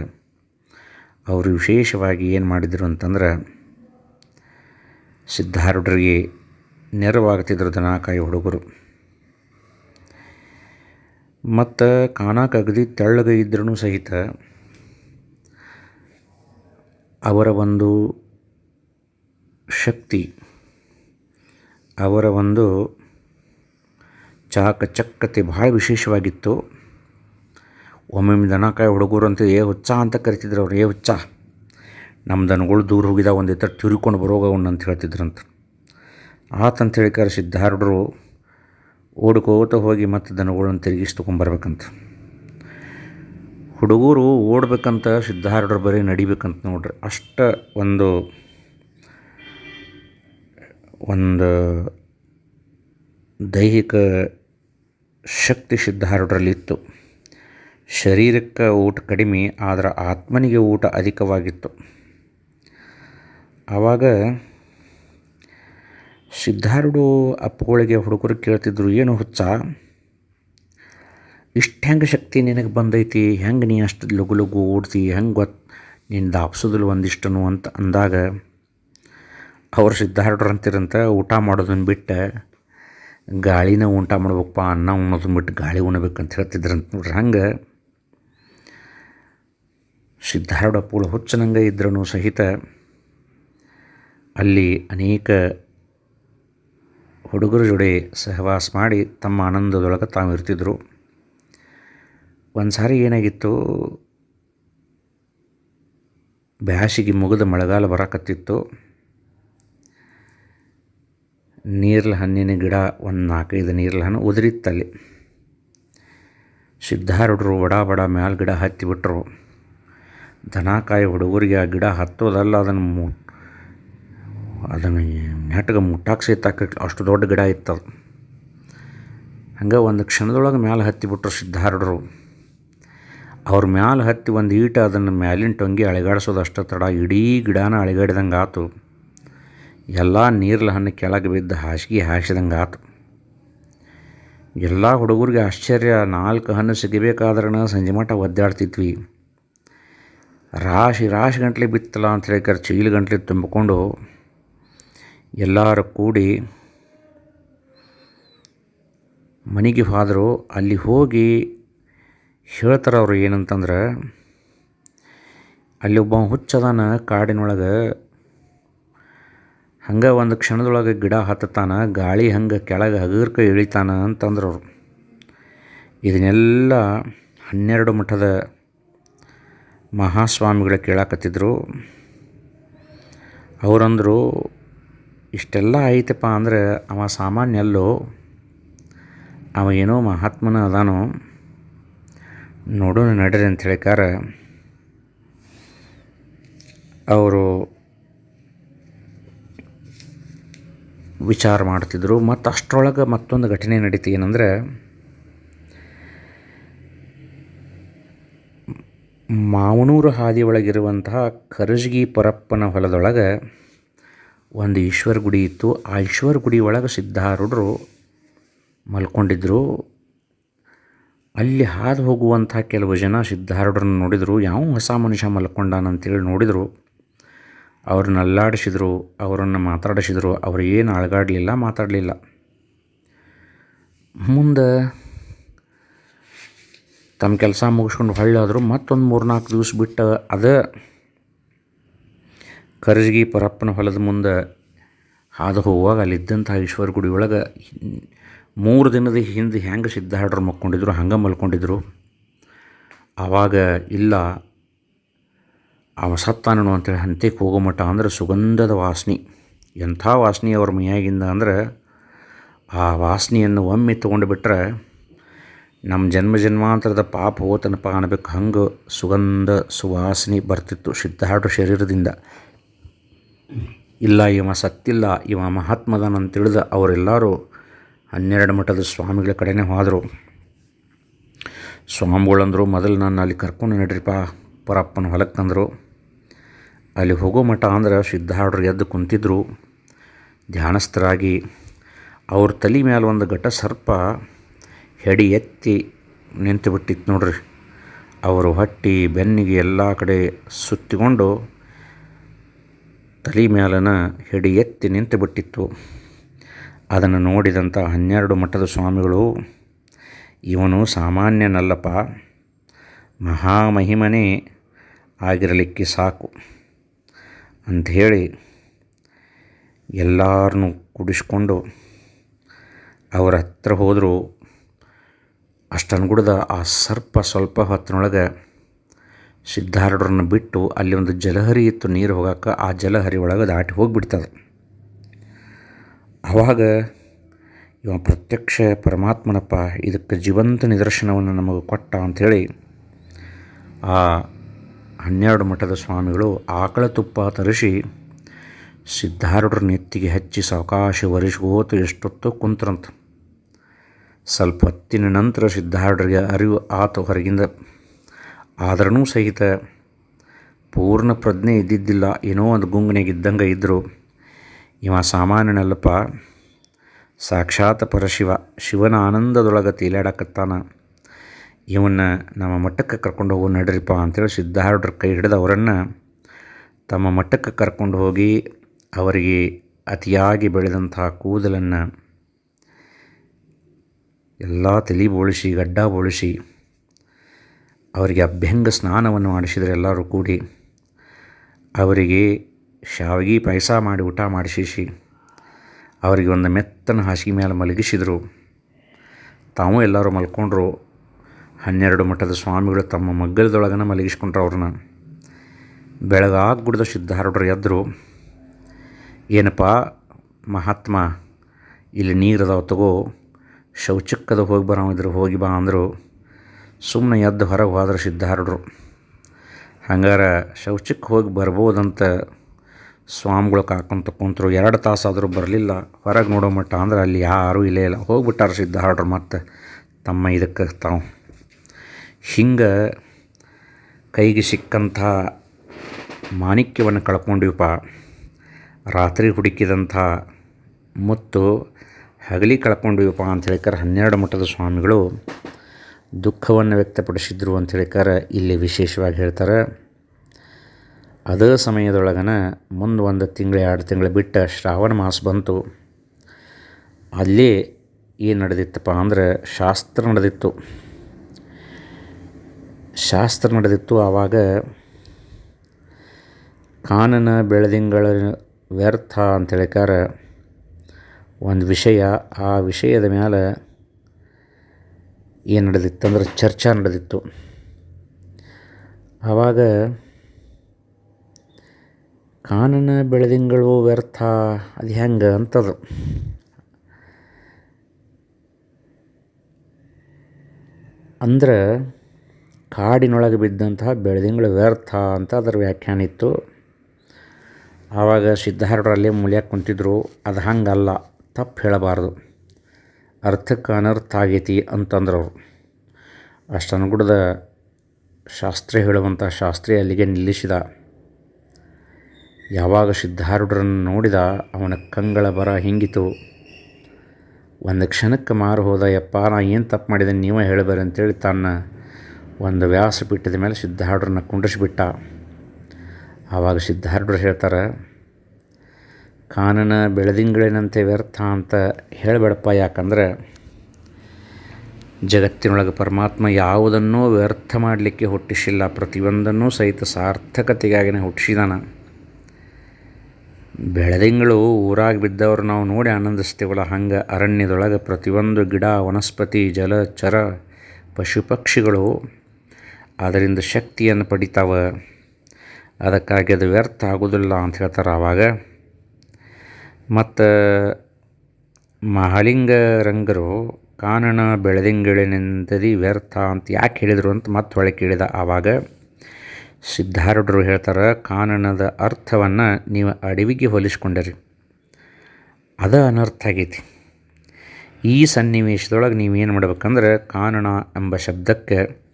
ಅವರು ವಿಶೇಷವಾಗಿ ಏನು ಮಾಡಿದರು ಅಂತಂದ್ರೆ ಸಿದ್ಧಾರೂಢರಿಗೆ ನೆರವಾಗ್ತಿದ್ರು ದನಕಾಯಿ ಹುಡುಗರು. ಮತ್ತು ಕಾಣಕ್ಕೆ ಅಗದಿ ತೆಳ್ಳಗೆ ಇದ್ರೂ ಸಹಿತ ಅವರ ಒಂದು ಶಕ್ತಿ. ಅವರ ಒಂದು ಚಾಕಚಕ್ಕತೆ ಭಾಳ ವಿಶೇಷವಾಗಿತ್ತು. ಒಮ್ಮೊಮ್ಮೆ ದನಕಾಯಿ ಹುಡುಗರು ಅಂತ, ಏ, ಹುಚ್ಚ ಅಂತ ಕರಿತಿದ್ರು ಅವ್ರು, ಏ, ಹುಚ್ಚ ನಮ್ಮ ದನಗಳು ದೂರ ಹೋಗಿದ ಒಂದು ಎತ್ತರ ತಿರುಕೊಂಡು ಬರೋಗ ಅವನ್ನ ಅಂತ ಹೇಳ್ತಿದ್ರಂತ. ಆತಂತ ಹೇಳಿಕಾರ ಸಿದ್ಧಾರೂಢರು ಓಡ್ಕೋತ ಹೋಗಿ ಮತ್ತು ದನಗಳನ್ನ ತಿರುಗಿಸಿ ತೊಗೊಂಬರ್ಬೇಕಂತ ಹುಡುಗರು ಓಡ್ಬೇಕಂತ ಸಿದ್ಧಾರ್ಡರು ಬರೀ ನಡಿಬೇಕಂತ ನೋಡ್ರಿ. ಅಷ್ಟ ಒಂದು ಒಂದು ದೈಹಿಕ ಶಕ್ತಿ ಸಿದ್ಧಾರೂಢರಲ್ಲಿತ್ತು. ಶರೀರಕ್ಕೆ ಊಟ ಕಡಿಮೆ, ಆದರೆ ಆತ್ಮನಿಗೆ ಊಟ ಅಧಿಕವಾಗಿತ್ತು. ಆವಾಗ ಸಿದ್ಧಾರೂಢ ಅಪ್ಪಗಳಿಗೆ ಹುಡುಗರು ಕೇಳ್ತಿದ್ರು, ಏನು ಹುಚ್ಚ? ಇಷ್ಟು ಹೆಂಗೆ ಶಕ್ತಿ ನಿನಗೆ ಬಂದೈತಿ? ಹೆಂಗೆ ನೀ ಅಷ್ಟು ಲಗು ಲಗು ಓಡ್ತಿ? ಹೆಂಗೆ ಗೊತ್ತು? ನಿನ್ನ ದಾಪ್ಸೋದಿಲ್ಲ ಒಂದಿಷ್ಟನು? ಅಂತ ಅಂದಾಗ ಅವ್ರು ಸಿದ್ಧಾರ್ಡ್ರ ಅಂತಿರಂತ ಊಟ ಮಾಡೋದನ್ನು ಬಿಟ್ಟು ಗಾಳಿನ ಊಟ ಮಾಡ್ಬೇಕಪ್ಪ, ಅನ್ನ ಉಣ್ಣೋದನ್ನ ಬಿಟ್ಟು ಗಾಳಿ ಉಣ್ಬೇಕಂತ ಹೇಳ್ತಿದ್ರಂತ ನೋಡ್ರಿ. ಹಂಗೆ ಸಿದ್ಧಾರೂಢ ಪೂಳು ಹುಚ್ಚನಂಗೆ ಇದ್ರೂ ಸಹಿತ ಅಲ್ಲಿ ಅನೇಕ ಹುಡುಗರ ಜೋಡಿ ಸಹವಾಸ ಮಾಡಿ ತಮ್ಮ ಆನಂದದೊಳಗೆ ತಾವು ಇರ್ತಿದ್ರು. ಒಂದು ಸಾರಿ ಏನಾಗಿತ್ತು, ಬ್ಯಾಸಿಗೆ ಮುಗಿದ ಮಳೆಗಾಲ ಬರಕತ್ತಿತ್ತು. ನೀರ್ಲ ಹಣ್ಣಿನ ಗಿಡ, ಒಂದು ನಾಲ್ಕೈದು ನೀರ್ಲ ಹಣ್ಣು ಉದುರಿತ್ತಲ್ಲಿ. ಸಿದ್ಧಾರೂಢರು ಬಡ ಬಡ ಮ್ಯಾಲ ಗಿಡ ಹತ್ತಿಬಿಟ್ರು ದನಕಾಯಿ ಹುಡುಗರಿಗೆ ಆ ಗಿಡ ಹತ್ತೋದಲ್ಲ ಅದನ್ನು ಮು ಅದನ್ನು ನೆಟ್ಗೆ ಮುಟ್ಟಾಕ ಸಹಿತ ಅಷ್ಟು ದೊಡ್ಡ ಗಿಡ ಇತ್ತದು ಹಂಗೆ ಒಂದು ಕ್ಷಣದೊಳಗೆ ಮ್ಯಾಲೆ ಹತ್ತಿಬಿಟ್ರು ಸಿದ್ಧಾರೂಢರು. ಅವ್ರ ಮ್ಯಾಲೆ ಹತ್ತಿ ಒಂದು ಈಟ ಅದನ್ನು ಮ್ಯಾಲಿನ ಟೊಂಗಿ ಅಳೆಗಾಡಿಸೋದು ಅಷ್ಟು ತಡ, ಇಡೀ ಗಿಡನ ಅಳಗಾಡಿದಂಗೆ ಆತು. ಎಲ್ಲ ನೀರ್ಲ ಹಣ್ಣು ಕೆಳಗೆ ಬಿದ್ದು ಹಾಸಿಗೆ ಹಾಸಿದಂಗೆ ಆತು. ಎಲ್ಲ ಹುಡುಗರಿಗೆ ಆಶ್ಚರ್ಯ, ನಾಲ್ಕು ಹಣ್ಣು ಸಿಗಬೇಕಾದ್ರನ ಸಂಜೆ ಮಟ್ಟ ಒದ್ದಾಡ್ತಿದ್ವಿ. ರಾಶಿ ರಾಶಿ ಗಂಟ್ಲೆ ಬಿತ್ತಲ್ಲ ಅಂತ ಹೇಳಿಕಾರೆ ಚೀಲ ಗಂಟ್ಲೆ ತುಂಬಿಕೊಂಡು ಎಲ್ಲರೂ ಕೂಡಿ ಮನೆಗೆ ಹೋದರು. ಅಲ್ಲಿ ಹೋಗಿ ಹೇಳ್ತಾರೆ ಅವರು ಏನಂತಂದ್ರೆ, ಅಲ್ಲಿ ಒಬ್ಬ ಹುಚ್ಚದಾನ ಕಾಡಿನೊಳಗೆ ಹಂಗೆ ಒಂದು ಕ್ಷಣದೊಳಗೆ ಗಿಡ ಹತ್ತತಾನ, ಗಾಳಿ ಹಂಗೆ ಕೆಳಗೆ ಹಗರ್ಕ ಇಳಿತಾನ ಅಂತಂದ್ರೆ ಅವರು. ಇದನ್ನೆಲ್ಲ ಹನ್ನೆರಡು ಮಠದ ಮಹಾಸ್ವಾಮಿಗಳ ಕೇಳಾಕತ್ತಿದ್ರು. ಅವರಂದರು, ಇಷ್ಟೆಲ್ಲ ಐತಪ್ಪ ಅಂದ್ರೆ ಅವ ಸಾಮಾನ್ಯ ಅಲ್ಲೋ, ಅವ ಏನೋ ಮಹಾತ್ಮನ ಅದಾನೋ. ನೋಡೋಣ ನಡ್ರಿ ಅಂತ ಹೇಳಿಕಾರ. ಅವರು ವಿಚಾರ ಮಾಡ್ತಿದ್ರು ಮತ್ತು ಅಷ್ಟರೊಳಗೆ ಮತ್ತೊಂದು ಘಟನೆ ನಡೀತು. ಏನಂದರೆ, ಮಾವನೂರು ಹಾದಿ ಒಳಗಿರುವಂತಹ ಕರಜಗಿ ಪರಪ್ಪನ ಹೊಲದೊಳಗೆ ಒಂದು ಈಶ್ವರ ಗುಡಿ ಇತ್ತು. ಆ ಈಶ್ವರ ಗುಡಿ ಒಳಗೆ ಸಿದ್ಧಾರೂಢರು ಮಲ್ಕೊಂಡಿದ್ದರು ಅಲ್ಲಿ ಹಾದು ಹೋಗುವಂಥ ಕೆಲವು ಜನ ಸಿದ್ಧಾರೂಢರನ್ನು ನೋಡಿದರು. ಯಾವ ಹೊಸ ಮನುಷ್ಯ ಮಲ್ಕೊಂಡಾನಂತೇಳಿ ನೋಡಿದರು. ಅವ್ರನ್ನ ಅಲ್ಲಾಡಿಸಿದ್ರು ಅವರನ್ನು ಮಾತಾಡಿಸಿದ್ರು, ಅವ್ರು ಏನು ಅಳಗಾಡಲಿಲ್ಲ, ಮಾತಾಡಲಿಲ್ಲ. ಮುಂದೆ ತಮ್ಮ ಕೆಲಸ ಮುಗಿಸ್ಕೊಂಡು ಹೊಳ್ಳಾದ್ರು, ಮತ್ತೊಂದು ಮೂರು ನಾಲ್ಕು ದಿವಸ ಬಿಟ್ಟು ಅದೇ ಕರ್ಜಗಿ ಪರಪ್ಪನ ಹೊಲದ ಮುಂದೆ ಹಾದು ಹೋಗುವಾಗ ಅಲ್ಲಿದ್ದಂಥ ಈಶ್ವರ ಗುಡಿ ಒಳಗೆ ಮೂರು ದಿನದ ಹಿಂದೆ ಹೆಂಗೆ ಸಿದ್ಧಾಡ್ರು ಮಲ್ಕೊಂಡಿದ್ರು ಹಂಗೆ ಮಲ್ಕೊಂಡಿದ್ರು. ಆವಾಗ ಇಲ್ಲ ಅವ ಸತ್ತಾನನು ಅಂತೇಳಿ ಹಂತಕ್ಕೆ ಹೋಗೋ ಮಠ ಅಂದ್ರೆ ಸುಗಂಧದ ವಾಸನೆ. ಎಂಥ ವಾಸನೆ ಅವ್ರ ಮೈಯಾಗಿಂದ ಅಂದ್ರೆ ಆ ವಾಸನೆಯನ್ನು ಒಮ್ಮೆ ತೊಗೊಂಡು ಬಿಟ್ರೆ ನಮ್ಮ ಜನ್ಮ ಜನ್ಮಾಂತರದ ಪಾಪ ಹೋತನಪ್ಪ ಅನ್ಬೇಕು ಹಂಗೆ ಸುಗಂಧ ಸುವಾಸನೆ ಬರ್ತಿತ್ತು ಸಿದ್ಧಾರೂಢ ಶರೀರದಿಂದ. ಇಲ್ಲ, ಇವ ಸತ್ತಿಲ್ಲ, ಇವ ಮಹಾತ್ಮದನಂತ ತಿಳಿದ ಅವರೆಲ್ಲರೂ ಹನ್ನೆರಡು ಮಠದ ಸ್ವಾಮಿಗಳ ಕಡೆನೇ ಹೋದರು. ಸ್ವಾಮಿಗಳಂದರು, ಮೊದಲು ನಾನು ಅಲ್ಲಿ ಕರ್ಕೊಂಡು ನಡ್ರಿಪ್ಪ, ಪರಪ್ಪನ ಹೊಲಕ್ಕೆ ಅಂದರು ಅಲ್ಲಿ ಹೋಗೋ ಮಠ ಅಂದ್ರೆ ಸಿದ್ಧಾರ್ಡ್ರು ಎದ್ದು ಕುಂತಿದ್ರು. ಧ್ಯಾನಸ್ಥರಾಗಿ ಅವ್ರ ತಲೆ ಮೇಲೆ ಒಂದು ಘಟ ಸರ್ಪ ಹೆಡಿ ಎತ್ತಿ ನಿಂತು ಬಿಟ್ಟಿತ್ತು ನೋಡ್ರಿ. ಅವರು ಹೊಟ್ಟಿ ಬೆನ್ನಿಗೆ ಎಲ್ಲ ಕಡೆ ಸುತ್ತಿಕೊಂಡು ತಲೆ ಮೇಲನ ಹೆಡಿ ಎತ್ತಿ ನಿಂತು ಬಿಟ್ಟಿತ್ತು. ಅದನ್ನು ನೋಡಿದಂಥ ಹನ್ನೆರಡು ಮಠದ ಸ್ವಾಮಿಗಳು, ಇವನು ಸಾಮಾನ್ಯನಲ್ಲಪ್ಪ, ಮಹಾಮಹಿಮನೇ ಆಗಿರಲಿಕ್ಕೆ ಸಾಕು. ಅಂಥೇಳಿ ಎಲ್ಲರನ್ನೂ ಕುಡಿಸ್ಕೊಂಡು ಅವರ ಹತ್ರ ಹೋದರು. ಅಷ್ಟನ್ಗುಡ್ದ ಆ ಸರ್ಪ ಸ್ವಲ್ಪ ಹೊತ್ತಿನೊಳಗೆ ಸಿದ್ಧಾರೂಢರನ್ನು ಬಿಟ್ಟು ಅಲ್ಲಿ ಒಂದು ಜಲಹರಿ ಇತ್ತು ನೀರು ಹೋಗೋಕ್ಕೆ ಆ ಜಲಹರಿ ಒಳಗೆ ದಾಟಿ ಹೋಗಿಬಿಡ್ತದೆ. ಆವಾಗ ಇವ ಪ್ರತ್ಯಕ್ಷ ಪರಮಾತ್ಮನಪ್ಪ ಇದಕ್ಕೆ ಜೀವಂತ ನಿದರ್ಶನವನ್ನು ನಮಗೆ ಕೊಟ್ಟ ಅಂಥೇಳಿ ಆ ಹನ್ನೆರಡು ಮಠದ ಸ್ವಾಮಿಗಳು ಆಕಳ ತುಪ್ಪ ತರಿಸಿ ಸಿದ್ಧಾರೂಢರ ನೆತ್ತಿಗೆ ಹಚ್ಚಿ ಸಾವಕಾಶ ವರಿಸೋತು ಎಷ್ಟೊತ್ತು ಕುಂತ್ರಂತ. ಸ್ವಲ್ಪ ಹೊತ್ತಿನ ನಂತರ ಸಿದ್ಧಾರೂಢರಿಗೆ ಅರಿವು ಆತ ಹೊರಗಿಂದ. ಆದ್ರೂ ಸಹಿತ ಪೂರ್ಣ ಪ್ರಜ್ಞೆ ಇದ್ದಿದ್ದಿಲ್ಲ. ಏನೋ ಒಂದು ಗುಂಗನೆಗೆ ಇದ್ದಂಗೆ ಇದ್ದರು ಇವ ಸಾಮಾನ್ಯನಲ್ಲಪ್ಪ, ಸಾಕ್ಷಾತ್ ಪರಶಿವ, ಶಿವನ ಆನಂದದೊಳಗೆ ತೇಲಾಡಕತ್ತಾನ. ಇವನ್ನ ನಮ್ಮ ಮಟ್ಟಕ್ಕೆ ಕರ್ಕೊಂಡು ಹೋಗೋ ನಡ್ರಿಪ್ಪ ಅಂತೇಳಿ ಸಿದ್ಧಾರೂಢರ ಕೈ ಹಿಡಿದು ಅವರನ್ನು ತಮ್ಮ ಮಟ್ಟಕ್ಕೆ ಕರ್ಕೊಂಡು ಹೋಗಿ ಅವರಿಗೆ ಅತಿಯಾಗಿ ಬೆಳೆದಂತಹ ಕೂದಲನ್ನು ಎಲ್ಲ ತಲೆ ಬೋಳಿಸಿ, ಗಡ್ಡ ಬೋಳಿಸಿ, ಅವರಿಗೆ ಅಭ್ಯಂಗ ಸ್ನಾನವನ್ನು ಮಾಡಿಸಿದರೆ ಎಲ್ಲರೂ ಕೂಡಿ ಅವರಿಗೆ ಶಾವಿಗೆ ಪಾಯಸ ಮಾಡಿ ಊಟ ಮಾಡಿಸಿಸಿ, ಅವರಿಗೆ ಒಂದು ಮೆತ್ತನ ಹಾಸಿಗೆ ಮೇಲೆ ಮಲಗಿಸಿದರು. ತಾವು ಎಲ್ಲರೂ ಮಲ್ಕೊಂಡ್ರು. ಹನ್ನೆರಡು ಮಠದ ಸ್ವಾಮಿಗಳು ತಮ್ಮ ಮಗ್ಗಲದೊಳಗನ ಮಲಗಿಸ್ಕೊಂಡ್ರು ಅವ್ರನ್ನ. ಬೆಳಗಾಗಿ ಗುಡ್ದ ಸಿದ್ಧಾರೂಢರು ಎದ್ದರು ಏನಪ್ಪ ಮಹಾತ್ಮ, ಇಲ್ಲಿ ನೀರು ಅದಾವ ತಗೋ, ಶೌಚಕ್ಕದ ಹೋಗಿ ಬರೋದ್ರು ಹೋಗಿ ಬಾ ಅಂದರು. ಸುಮ್ಮನೆ ಎದ್ದು ಹೊರಗೆ ಹೋದ್ರೆ ಸಿದ್ಧಾರೂಢರು. ಹಂಗಾರೆ ಶೌಚಕ್ಕೆ ಹೋಗಿ ಬರ್ಬೋದಂತ ಸ್ವಾಮಿಗಳು ಕಾಕೊಂತ ಕುಂತರು ಎರಡು ತಾಸಾದರೂ ಬರಲಿಲ್ಲ. ಹೊರಗೆ ನೋಡೋ ಮಟ್ಟ ಅಂದ್ರೆ ಅಲ್ಲಿ ಯಾರೂ ಇಲ್ಲೇ ಇಲ್ಲ. ಹೋಗ್ಬಿಟ್ಟಾರ ಸಿದ್ಧಾರೂಢರು ಮತ್ತು ತಮ್ಮ ಇದಕ್ಕೆ ತಾವು. ಹಿಂಗೆ ಕೈಗೆ ಸಿಕ್ಕಂಥ ಮಾಣಿಕ್ಯವನ್ನು ಕಳ್ಕೊಂಡಿವಪ್ಪ. ರಾತ್ರಿ ಹುಡುಕಿದಂಥ ಮುತ್ತು ಹಗಲಿ ಕಳ್ಕೊಂಡಿವಪ್ಪ ಅಂತ ಹೇಳಿಕಾರ ಹನ್ನೆರಡು ಮಠದ ಸ್ವಾಮಿಗಳು ದುಃಖವನ್ನು ವ್ಯಕ್ತಪಡಿಸಿದ್ರು ಅಂತ ಹೇಳಿಕಾರ ಇಲ್ಲಿ ವಿಶೇಷವಾಗಿ ಹೇಳ್ತಾರೆ. ಅದೇ ಸಮಯದೊಳಗನ ಮುಂದೆ ಒಂದು ತಿಂಗಳು, ಎರಡು ತಿಂಗಳು ಬಿಟ್ಟು ಶ್ರಾವಣ ಮಾಸ ಬಂತು. ಅಲ್ಲಿ ಏನು ನಡೆದಿತ್ತಪ್ಪ ಅಂದ್ರೆ ಶಾಸ್ತ್ರ ನಡೆದಿತ್ತು. ಶಾಸ್ತ್ರ ನಡೆದಿತ್ತು ಆವಾಗ ಕಾನನ ಬೆಳೆದಿಂಗಳ ವ್ಯರ್ಥ ಅಂತ ಹೇಳಿಕಾರ ಒಂದು ವಿಷಯ. ಆ ವಿಷಯದ ಮೇಲೆ ಏನು ನಡೆದಿತ್ತು ಅಂದ್ರೆ ಚರ್ಚೆ ನಡೆದಿತ್ತು. ಆವಾಗ ಕಾನನ ಬೆಳೆದಿಂಗಳು ವ್ಯರ್ಥ, ಅದು ಹೆಂಗೆ ಅಂತದು. ಅಂದ್ರೆ ಕಾಡಿನೊಳಗೆ ಬಿದ್ದಂತಹ ಬೆಳೆದಿಂಗಳು ವ್ಯರ್ಥ ಅಂತ ಅದರ ವ್ಯಾಖ್ಯಾನ ಇತ್ತು. ಆವಾಗ ಸಿದ್ಧಾರೂಢರಲ್ಲಿ ಮುಳಿಯಕ್ಕೆ ಕುಂತಿದ್ರು, ಅದು ಹಂಗಲ್ಲ, ತಪ್ಪು ಹೇಳಬಾರ್ದು. ಅರ್ಥಕ್ಕೆ ಅನರ್ಥ ಆಗೈತಿ ಅಂತಂದ್ರು ಅವರು. ಅಷ್ಟನುಗುಡದ ಶಾಸ್ತ್ರಿ ಹೇಳುವಂಥ ಶಾಸ್ತ್ರಿ ಅಲ್ಲಿಗೆ ನಿಲ್ಲಿಸಿದ. ಯಾವಾಗ ಸಿದ್ಧಾರೂಢರನ್ನು ನೋಡಿದ, ಅವನ ಕಂಗಳ ಬರ ಹಿಂಗಿತು. ಒಂದು ಕ್ಷಣಕ್ಕೆ ಮಾರು ಹೋದ, ಯಪ್ಪ, ನಾ ಏನು ತಪ್ಪು ಮಾಡಿದೆ, ನೀವೇ ಹೇಳಬೇರೆ ಅಂತೇಳಿ ತನ್ನ ಒಂದು ವ್ಯಾಸಪೀಠದ ಮೇಲೆ ಸಿದ್ಧಾರೂಢರನ್ನ ಕುಂಡ್ರಿಸಿಬಿಟ್ಟ. ಆವಾಗ ಸಿದ್ಧಾರೂಢರು ಹೇಳ್ತಾರೆ, ಕಾನನ ಬೆಳೆದಿಂಗಳೇನಂತೆ ವ್ಯರ್ಥ ಅಂತ ಹೇಳಬೇಡಪ್ಪ, ಯಾಕಂದ್ರೆ ಜಗತ್ತಿನೊಳಗೆ ಪರಮಾತ್ಮ ಯಾವುದನ್ನೂ ವ್ಯರ್ಥ ಮಾಡಲಿಕ್ಕೆ ಹುಟ್ಟಿಸಿಲ್ಲ, ಪ್ರತಿಯೊಂದನ್ನೂ ಸಹಿತ ಸಾರ್ಥಕತೆಗಾಗಿನೇ ಹುಟ್ಟಿಸಿದಾನ. ಬೆಳೆದಿಂಗಳು ಊರಾಗ ಬಿದ್ದವ್ರು ನಾವು ನೋಡಿ ಆನಂದಿಸ್ತೀವಲ್ಲ, ಹಂಗೆ ಅರಣ್ಯದೊಳಗೆ ಪ್ರತಿಯೊಂದು ಗಿಡ, ವನಸ್ಪತಿ, ಜಲ, ಚರ ಪಶು ಪಕ್ಷಿಗಳು ಅದರಿಂದ ಶಕ್ತಿಯನ್ನು ಪಡಿತಾವೆ. ಅದಕ್ಕಾಗಿ ಅದು ವ್ಯರ್ಥ ಆಗೋದಿಲ್ಲ ಅಂತ ಹೇಳ್ತಾರೆ ಆವಾಗ. ಮತ್ತು ಮಹಾಲಿಂಗ ರಂಗರು ಕಾನನ ಬೆಳೆದಿಂಗಳಿನೆಂದದಿ ವ್ಯರ್ಥ ಅಂತ ಯಾಕೆ ಹೇಳಿದರು ಅಂತ ಮತ್ತೆ ಹೊಳೆ ಕೇಳಿದ ಆವಾಗ. ಸಿದ್ಧಾರೂಢರು ಹೇಳ್ತಾರೆ, ಕಾನನದ ಅರ್ಥವನ್ನು ನೀವು ಅಡವಿಗೆ ಹೋಲಿಸ್ಕೊಂಡರಿ. ಅದ ಅನರ್ಥ ಆಗೈತಿ. ಈ ಸನ್ನಿವೇಶದೊಳಗೆ ನೀವೇನು ಮಾಡ್ಬೇಕಂದ್ರೆ ಕಾನನ ಎಂಬ ಶಬ್ದಕ್ಕೆ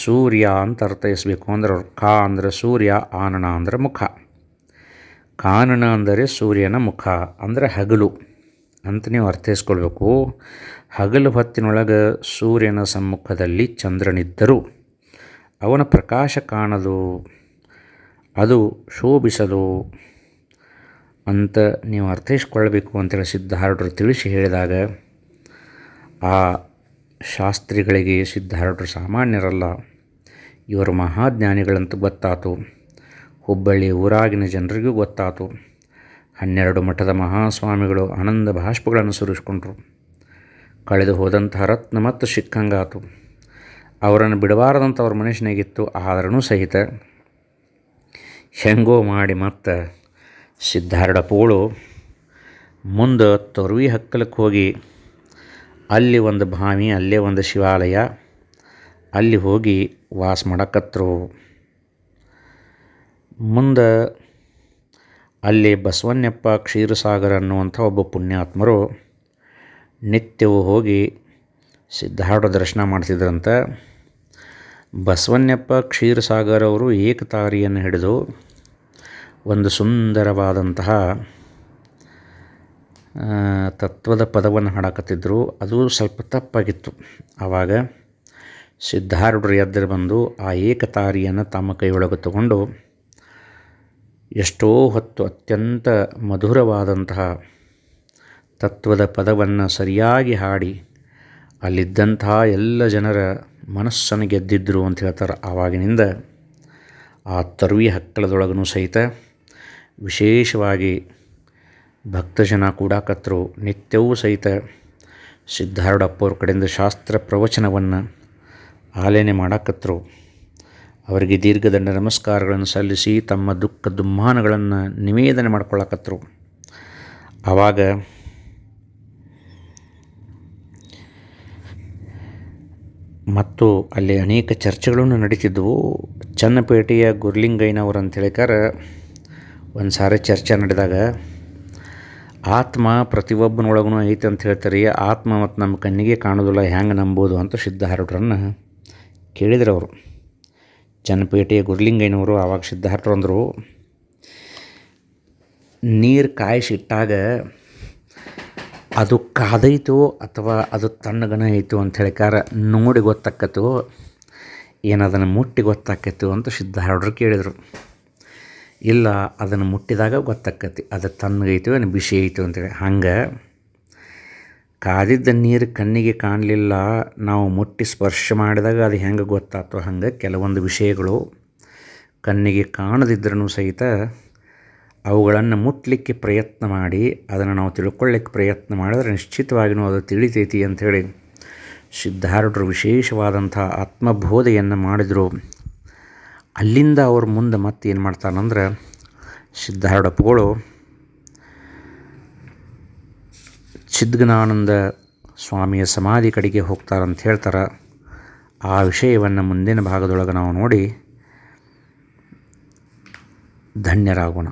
ಸೂರ್ಯ ಅಂತ ಅರ್ಥೈಸಬೇಕು ಅಂದ್ರೆ ಕಾ ಅಂದರೆ ಸೂರ್ಯ, ಆನನ ಅಂದರೆ ಮುಖ. ಕಾನನ ಅಂದರೆ ಸೂರ್ಯನ ಮುಖ ಅಂದರೆ ಹಗಲು ಅಂತ ನೀವು ಅರ್ಥೈಸ್ಕೊಳ್ಬೇಕು. ಹಗಲು ಹೊತ್ತಿನೊಳಗೆ ಸೂರ್ಯನ ಸಮ್ಮುಖದಲ್ಲಿ ಚಂದ್ರನಿದ್ದರು. ಅವನ ಪ್ರಕಾಶ ಕಾಣದು, ಅದು ಶೋಭಿಸಲು ಅಂತ ನೀವು ಅರ್ಥೈಸ್ಕೊಳ್ಬೇಕು ಅಂತೇಳಿ ಸಿದ್ಧಾರೂಢರು ತಿಳಿಸಿ ಹೇಳಿದಾಗ, ಆ ಶಾಸ್ತ್ರಿಗಳಿಗೆ ಸಿದ್ಧಾರೂಢರು ಸಾಮಾನ್ಯರಲ್ಲ. ಇವರು ಮಹಾಜ್ಞಾನಿಗಳಂತ ಗೊತ್ತಾತು. ಹುಬ್ಬಳ್ಳಿ ಊರಾಗಿನ ಜನರಿಗೂ ಗೊತ್ತಾತು. ಹನ್ನೆರಡು ಮಠದ ಮಹಾಸ್ವಾಮಿಗಳು ಆನಂದ ಭಾಷ್ಪಗಳನ್ನು ಸುರಿಸ್ಕೊಂಡ್ರು. ಕಳೆದು ಹೋದಂತಹ ರತ್ನ ಮತ್ತು ಸಿಕ್ಕಂಗಾತು. ಅವರನ್ನು ಬಿಡಬಾರದಂತ ಅವ್ರ ಮನುಷ್ಯನಾಗಿತ್ತು ಆದರೂ ಸಹಿತ. ಹೆಂಗೋ ಮಾಡಿ ಮತ್ತು ಪೋಳು ಮುಂದೆ ತೊರ್ವಿ ಹಕ್ಕಲಕ್ಕೆ ಹೋಗಿ ಅಲ್ಲಿ ಒಂದು ಭಾವಿ ಅಲ್ಲೇ ಒಂದು ಶಿವಾಲಯ, ಅಲ್ಲಿ ಹೋಗಿ ವಾಸ ಮಾಡಕತ್ರು. ಮುಂದೆ ಅಲ್ಲಿ ಬಸವಣ್ಣಪ್ಪ ಕ್ಷೀರಸಾಗರ ಅನ್ನುವಂಥ ಒಬ್ಬ ಪುಣ್ಯಾತ್ಮರು ನಿತ್ಯವೂ ಹೋಗಿ ಸಿದ್ಧಾರ್ಢ ದರ್ಶನ ಮಾಡ್ತಿದ್ರಂತ. ಬಸವಣ್ಣಪ್ಪ ಕ್ಷೀರಸಾಗರವರು ಏಕತಾರಿಯನ್ನು ಹಿಡಿದು ಒಂದು ಸುಂದರವಾದಂತಹ ತತ್ವದ ಪದವನ್ನು ಹಾಡಾಕತ್ತಿದ್ದರು ಅದು ಸ್ವಲ್ಪ ತಪ್ಪಾಗಿತ್ತು. ಆವಾಗ ಸಿದ್ಧಾರೂಢರು ಎದ್ದರು ಬಂದು ಆ ಏಕತಾರಿಯನ್ನು ತಮ್ಮ ಕೈಯೊಳಗೆ ತಗೊಂಡು ಎಷ್ಟೋ ಹೊತ್ತು ಅತ್ಯಂತ ಮಧುರವಾದಂತಹ ತತ್ವದ ಪದವನ್ನು ಸರಿಯಾಗಿ ಹಾಡಿ ಅಲ್ಲಿದ್ದಂತಹ ಎಲ್ಲ ಜನರ ಮನಸ್ಸನ್ನು ಗೆದ್ದಿದ್ದರು ಅಂತ ಹೇಳ್ತಾರೆ. ಆವಾಗಿನಿಂದ ಆ ತರುವಿ ಹಕ್ಕಳದೊಳಗೂ ಸಹಿತ ವಿಶೇಷವಾಗಿ ಭಕ್ತಜನ ಕೂಡಾಕತ್ರು ನಿತ್ಯವೂ ಸಹಿತ ಸಿದ್ಧಾರೂಢಪ್ಪವ್ರ ಕಡೆಯಿಂದ ಶಾಸ್ತ್ರ ಪ್ರವಚನವನ್ನು ಆಲೇನೆ ಮಾಡಾಕತ್ರು ಅವರಿಗೆ ದೀರ್ಘದಂಡ ನಮಸ್ಕಾರಗಳನ್ನು ಸಲ್ಲಿಸಿ ತಮ್ಮ ದುಃಖ ದುಮ್ಮಾನಗಳನ್ನು ನಿವೇದನೆ ಮಾಡ್ಕೊಳ್ಳಕತ್ರು ಆವಾಗ ಮತ್ತು ಅಲ್ಲಿ ಅನೇಕ ಚರ್ಚೆಗಳನ್ನು ನಡೀತಿದ್ವು. ಚನ್ನಪೇಟೆಯ ಗುರ್ಲಿಂಗಯ್ಯನವರು ಅಂತ ಹೇಳಿಕಾರ ಒಂದು ಸಾರಿ ಚರ್ಚೆ ನಡೆದಾಗ ಆತ್ಮ ಪ್ರತಿಯೊಬ್ಬನೊಳಗೂ ಐತೆ ಅಂತ ಹೇಳ್ತಾರೆ ಆತ್ಮ ಮತ್ತು ನಮ್ಮ ಕಣ್ಣಿಗೆ ಕಾಣೋದಿಲ್ಲ, ಹೆಂಗೆ ನಂಬೋದು ಅಂತ ಸಿದ್ಧಾರೂಢರನ್ನು ಕೇಳಿದ್ರು ಅವರು ಚನ್ನಪೇಟೆಯ ಗುರ್ಲಿಂಗಯ್ಯನವರು ಆವಾಗ ಸಿದ್ಧಾರ್ಥರು ಅಂದರು, ನೀರು ಕಾಯಿಸಿಟ್ಟಾಗ ಅದು ಕಾದೈತೋ ಅಥವಾ ಅದು ತಣ್ಣಗನ ಐತೋ ಅಂತ ಹೇಳಿಕಾರ ನೋಡಿ ಗೊತ್ತಾಕತ್ತು ಏನದನ್ನು ಮುಟ್ಟಿ ಗೊತ್ತಾಕತ್ತು ಅಂತ ಸಿದ್ಧಾರೂಢರು ಕೇಳಿದರು. ಇಲ್ಲ, ಅದನ್ನು ಮುಟ್ಟಿದಾಗ ಗೊತ್ತಾಕತಿ ಅದು ತಣ್ಣಗೈತೋ ಏನು ಬಿಸಿ ಐತೋ ಅಂತೇಳಿ. ಹಂಗೆ ಕಾದಿದ್ದ ನೀರು ಕಣ್ಣಿಗೆ ಕಾಣಲಿಲ್ಲ, ನಾವು ಮುಟ್ಟಿ ಸ್ಪರ್ಶ ಮಾಡಿದಾಗ ಅದು ಹೆಂಗೆ ಗೊತ್ತಾಯ್ತು ಹಂಗೆ ಕೆಲವೊಂದು ವಿಷಯಗಳು ಕಣ್ಣಿಗೆ ಕಾಣದಿದ್ರೂ ಸಹಿತ ಅವುಗಳನ್ನು ಮುಟ್ಟಲಿಕ್ಕೆ ಪ್ರಯತ್ನ ಮಾಡಿ, ಅದನ್ನು ನಾವು ತಿಳ್ಕೊಳ್ಳಿಕ್ಕೆ ಪ್ರಯತ್ನ ಮಾಡಿದ್ರೆ ನಿಶ್ಚಿತವಾಗಿಯೂ ಅದು ತಿಳಿತೈತಿ ಅಂಥೇಳಿ ಸಿದ್ಧಾರೂಢರು ವಿಶೇಷವಾದಂಥ ಆತ್ಮಬೋಧೆಯನ್ನು ಮಾಡಿದರು. ಅಲ್ಲಿಂದ ಅವ್ರ ಮುಂದೆ ಮತ್ತೆ ಏನು ಮಾಡ್ತಾನಂದ್ರೆ ಸಿದ್ಧಾರೂಢಪ್ಪಗಳು ಚಿದ್ಗನಾನಂದ ಸ್ವಾಮಿಯ ಸಮಾಧಿ ಕಡೆಗೆ ಹೋಗ್ತಾರಂತ ಹೇಳ್ತಾರೆ. ಆ ವಿಷಯವನ್ನು ಮುಂದಿನ ಭಾಗದೊಳಗೆ ನಾವು ನೋಡಿ ಧನ್ಯರಾಗೋಣ.